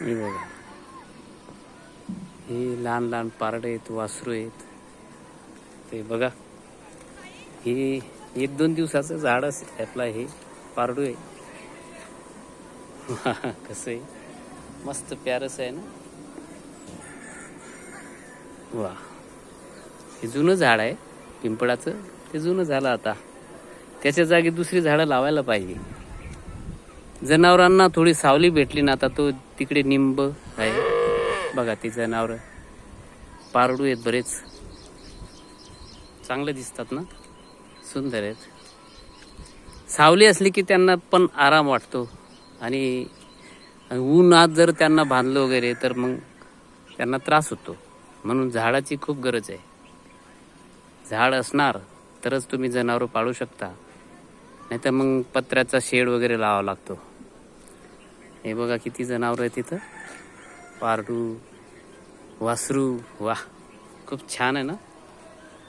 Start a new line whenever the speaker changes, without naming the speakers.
हे बघा. हे लहान लहान पारडे आहेत वासरू आहेत. ते बघा. हे एक दोन दिवसाचं झाड असेल त्यातला हे पारडू आहे. कसं आहे? मस्त प्यारस आहे ना? वा हे जुनं झाड आहे पिंपळाचं. ते जुनं झालं आता. त्याच्या जागी दुसरी झाडं लावायला पाहिजे. जनावरांना थोडी सावली भेटली ना आता तो तिकडे निंब आहे. बघा ते जनावर. पारडू आहेत बरेच. चांगले दिसतात ना? सुंदर आहेत. सावली असली की त्यांना पण आराम वाटतो. आणि ऊन आज जर त्यांना बांधलं वगैरे तर मग त्यांना त्रास होतो. म्हणून झाडाची खूप गरज आहे. झाड असणार तरच तुम्ही जनावरं पाळू शकता. नाही तर मग पत्र्याचा शेड वगैरे लावावा लागतो. हे बघा किती जनावरं आहेत तिथं पारडू वासरू वा खूप छान आहे ना?